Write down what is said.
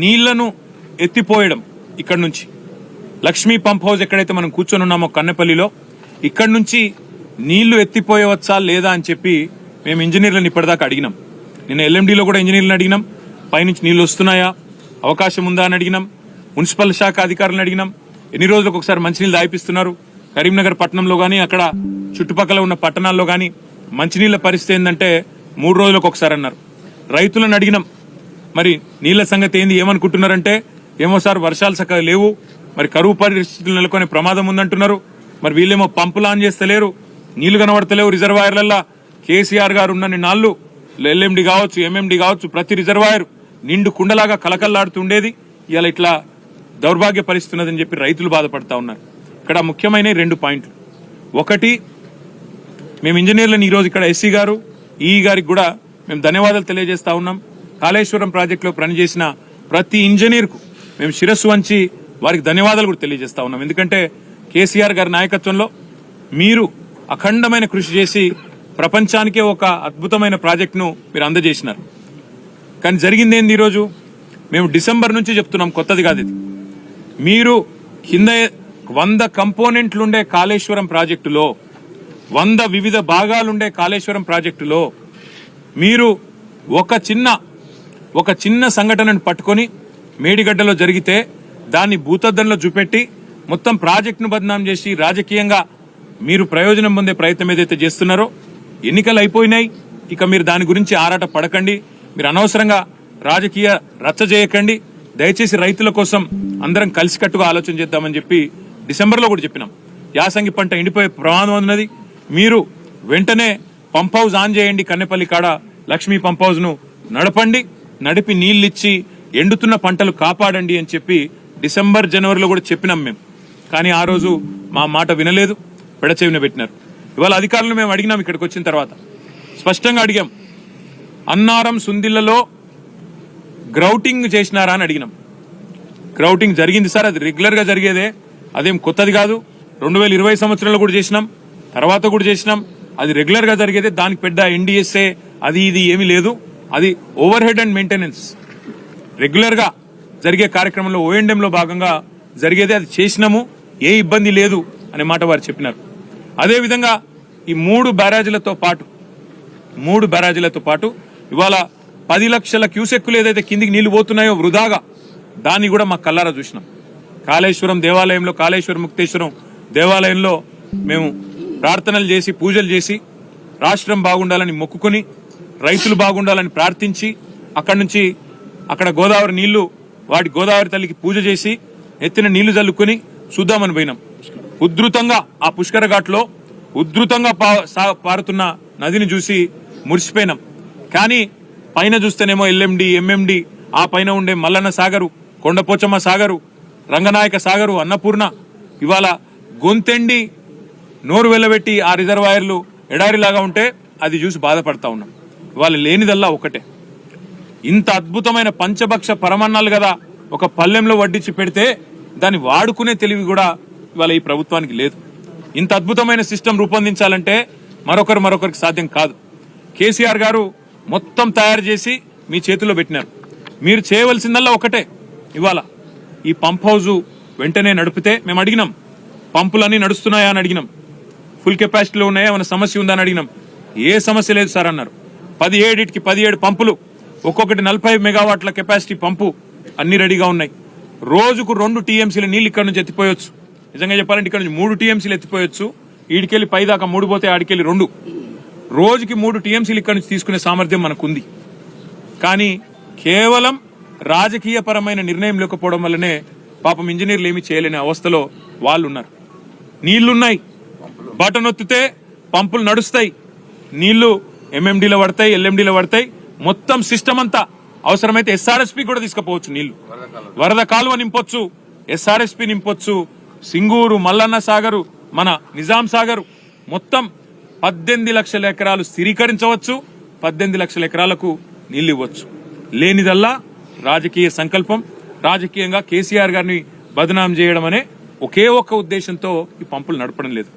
నీళ్ళను ఎత్తిపోయడం ఇక్కడ నుంచి. లక్ష్మీ పంప్ హౌస్ ఎక్కడైతే మనం కూర్చొని ఉన్నామో కన్నెపల్లిలో ఇక్కడ నుంచి నీళ్ళు ఎత్తిపోయవచ్చా లేదా అని చెప్పి మేము ఇంజనీర్లను ఇప్పటిదాకా అడిగినాం. నిన్న ఎల్ఎండిలో కూడా ఇంజనీర్లను అడిగినాం. పైనుంచి నీళ్ళు వస్తున్నాయా? అవకాశం ఉందా అని అడిగినాం. మున్సిపల్ శాఖ అధికారులను అడిగినాం. ఎన్ని రోజులకు ఒకసారి మంచినీళ్ళు దాయిపిస్తున్నారు? కరీంనగర్ పట్టణంలో కానీ అక్కడ చుట్టుపక్కల ఉన్న పట్టణాల్లో కానీ మంచినీళ్ళ పరిస్థితి ఏంటంటే మూడు రోజులకు ఒకసారి అన్నారు. రైతులను అడిగినాం. మరి నీళ్ళ సంగతి ఏంది? ఏమనుకుంటున్నారంటే ఏమో సార్ వర్షాలు చక్కగా లేవు. మరి కరువు పరిస్థితులు నెలకొనే ప్రమాదం ఉందంటున్నారు. మరి వీళ్ళేమో పంపులు ఆన్ చేస్తలేరు. నీళ్ళు కనబడతలేవు రిజర్వాయర్లల్లా. కేసీఆర్ గారు ఉన్న నాళ్ళు ఎల్ఎండి కావచ్చు ఎంఎండి కావచ్చు ప్రతి రిజర్వాయర్ నిండు కుండలాగా కలకల్లాడుతుండేది ఇలా ఇట్లా దౌర్భాగ్య పరిస్థితున్నదని చెప్పి రైతులు బాధపడతా ఉన్నారు. ఇక్కడ ముఖ్యమైన రెండు పాయింట్లు. ఒకటి మేము ఇంజనీర్లను ఈరోజు ఇక్కడ ఎస్సీ గారు ఈ గారికి కూడా మేము ధన్యవాదాలు తెలియజేస్తా ఉన్నాం. కాళేశ్వరం ప్రాజెక్టులో పనిచేసిన ప్రతి ఇంజనీర్కు మేము శిరస్సు వంచి వారికి ధన్యవాదాలు కూడా తెలియజేస్తా ఉన్నాం. ఎందుకంటే కేసీఆర్ గారి నాయకత్వంలో మీరు అఖండమైన కృషి చేసి ప్రపంచానికే ఒక అద్భుతమైన ప్రాజెక్టును మీరు అందజేసినారు. కానీ జరిగింది ఏంది ఈరోజు? మేము డిసెంబర్ నుంచి చెప్తున్నాం కొత్తది కాదు ఇది. మీరు కింద వంద కంపోనెంట్లుండే కాళేశ్వరం ప్రాజెక్టులో వంద వివిధ భాగాలుండే కాళేశ్వరం ప్రాజెక్టులో మీరు ఒక చిన్న ఒక చిన్న సంఘటనను పట్టుకొని మేడిగడ్డలో జరిగితే దాన్ని భూతద్దంలో చూపెట్టి మొత్తం ప్రాజెక్టును బదనాం చేసి రాజకీయంగా మీరు ప్రయోజనం పొందే ప్రయత్నం ఏదైతే చేస్తున్నారో ఎన్నికలు అయిపోయినాయి. ఇక మీరు దాని గురించి ఆరాట పడకండి. మీరు అనవసరంగా రాజకీయ రచ్చ చేయకండి. దయచేసి రైతుల కోసం అందరం కలిసికట్టుగా ఆలోచన చేద్దామని చెప్పి డిసెంబర్లో కూడా చెప్పినాం. యాసంగి పంట ఎండిపోయే ప్రమాదం ఉన్నది. మీరు వెంటనే పంప్ హౌస్ ఆన్ చేయండి. కన్నెపల్లి కాడ లక్ష్మీ పంప్ హౌస్ను నడపండి. నడిపి నీళ్ళిచ్చి ఎండుతున్న పంటలు కాపాడండి అని చెప్పి డిసెంబర్ జనవరిలో కూడా చెప్పినాం మేము. కానీ ఆ రోజు మా మాట వినలేదు పెడచెవిన పెట్టినారు. ఇవాళ అధికారులు మేము అడిగినాం ఇక్కడికి వచ్చిన తర్వాత. స్పష్టంగా అడిగాం. అన్నారం సుందిళ్ళలో గ్రౌటింగ్ చేసినారా అని అడిగినాం. గ్రౌటింగ్ జరిగింది సార్ అది రెగ్యులర్గా జరిగేదే అదేం కొత్తది కాదు. రెండు వేల ఇరవై సంవత్సరంలో కూడా చేసినాం తర్వాత కూడా చేసినాం. అది రెగ్యులర్గా జరిగేదే దానికి పెద్ద ఎన్డీఎస్ఏ అది ఇది ఏమీ లేదు. అది ఓవర్ హెడ్ అండ్ మెయింటెనెన్స్ రెగ్యులర్గా జరిగే కార్యక్రమంలో ఓఎండ్ఎం లో భాగంగా జరిగేది అది చేసినాము ఏ ఇబ్బంది లేదు అనే మాట వారు చెప్పినారు. అదేవిధంగా ఈ మూడు బ్యారాజీలతో పాటు మూడు బ్యారాజీలతో పాటు ఇవాళ పది లక్షల క్యూసెక్కులు ఏదైతే కిందికి నీళ్ళు పోతున్నాయో వృధాగా దాన్ని కూడా మా కల్లారా చూసినాం. కాళేశ్వరం దేవాలయంలో కాళేశ్వరం ముక్తేశ్వరం దేవాలయంలో మేము ప్రార్థనలు చేసి పూజలు చేసి రాష్ట్రం బాగుండాలని మొక్కుకొని రైతులు బాగుండాలని ప్రార్థించి అక్కడి నుంచి అక్కడ గోదావరి నీళ్ళు వాటి గోదావరి తల్లికి పూజ చేసి ఎత్తిన నీళ్ళు చల్లుకొని చూద్దామని పోయినాం. ఉధృతంగా ఆ పుష్కర ఘాట్లో ఉధృతంగా పా- సా- పారుతున్న నదిని చూసి మురిసిపోయినాం. కానీ పైన చూస్తేనేమో ఎల్ఎండి ఎంఎండి ఆ పైన ఉండే మల్లన్న సాగరు కొండపోచమ్మ సాగరు రంగనాయక సాగరు అన్నపూర్ణ ఇవాళ గొంతెండి నోరు వెళ్ళబెట్టి ఆ రిజర్వాయర్లు ఎడారిలాగా ఉంటే అది చూసి బాధపడతా ఉన్నాం. వాళ్ళు లేనిదల్లా ఒకటే. ఇంత అద్భుతమైన పంచభక్ష పరమన్నాలు కదా ఒక పల్లెంలో వడ్డించి పెడితే దాన్ని వాడుకునే తెలివి కూడా ఇవాళ ఈ ప్రభుత్వానికి లేదు. ఇంత అద్భుతమైన సిస్టమ్ రూపొందించాలంటే మరొకరు మరొకరికి సాధ్యం కాదు. కేసీఆర్ గారు మొత్తం తయారు చేసి మీ చేతిలో పెట్టినారు. మీరు చేయవలసిందల్లా ఒకటే. ఇవాళ ఈ పంప్ హౌస్ వెంటనే నడిపితే మేము అడిగినాం. పంపులన్నీ నడుస్తున్నాయా అని అడిగినాం. ఫుల్ కెపాసిటీలో ఉన్నాయా? ఏమైనా సమస్య ఉందా అని అడిగినాం. ఏ సమస్య లేదు సార్ అన్నారు. పదిహేడుకి పదిహేడు పంపులు ఒక్కొక్కటి నలభై మెగావాట్ల కెపాసిటీ పంపు అన్ని రెడీగా ఉన్నాయి. రోజుకు రెండు టీఎంసీల నీళ్ళు ఇక్కడ నుంచి ఎత్తిపోయొచ్చు. నిజంగా చెప్పాలంటే ఇక్కడ నుంచి మూడు టీఎంసీలు ఎత్తిపోయొచ్చు. ఈడికెళ్ళి పైదాకా మూడు పోతే ఆడికెళ్ళి రెండు. రోజుకి మూడు టీఎంసీలు ఇక్కడ నుంచి తీసుకునే సామర్థ్యం మనకుంది. కానీ కేవలం రాజకీయపరమైన నిర్ణయం లేకపోవడం వల్లనే పాపం ఇంజనీర్లు ఏమీ చేయలేని అవస్థలో వాళ్ళు ఉన్నారు నీళ్ళున్నాయి. బటన్ ఒత్తితే పంపులు నడుస్తాయి. నీళ్ళు ఎంఎండీలో పడతాయి ఎల్ఎండీలో పడతాయి. మొత్తం సిస్టమ్ అంతా అవసరమైతే ఎస్ఆర్ఎస్పి కూడా తీసుకుపోవచ్చు నీళ్ళు. వరద కాలువ నింపొచ్చు ఎస్ఆర్ఎస్పి నింపొచ్చు. సింగూరు మల్లన్న సాగరు మన నిజాం సాగరు మొత్తం పద్దెనిమిది లక్షల ఎకరాలు స్థిరీకరించవచ్చు పద్దెనిమిది లక్షల ఎకరాలకు నీళ్ళు ఇవ్వచ్చు. లేనిదల్లా రాజకీయ సంకల్పం రాజకీయంగా కేసీఆర్ గారిని బదనాం చేయడం అనే ఒకే ఒక్క ఉద్దేశంతో ఈ పంపులు నడపడం లేదు.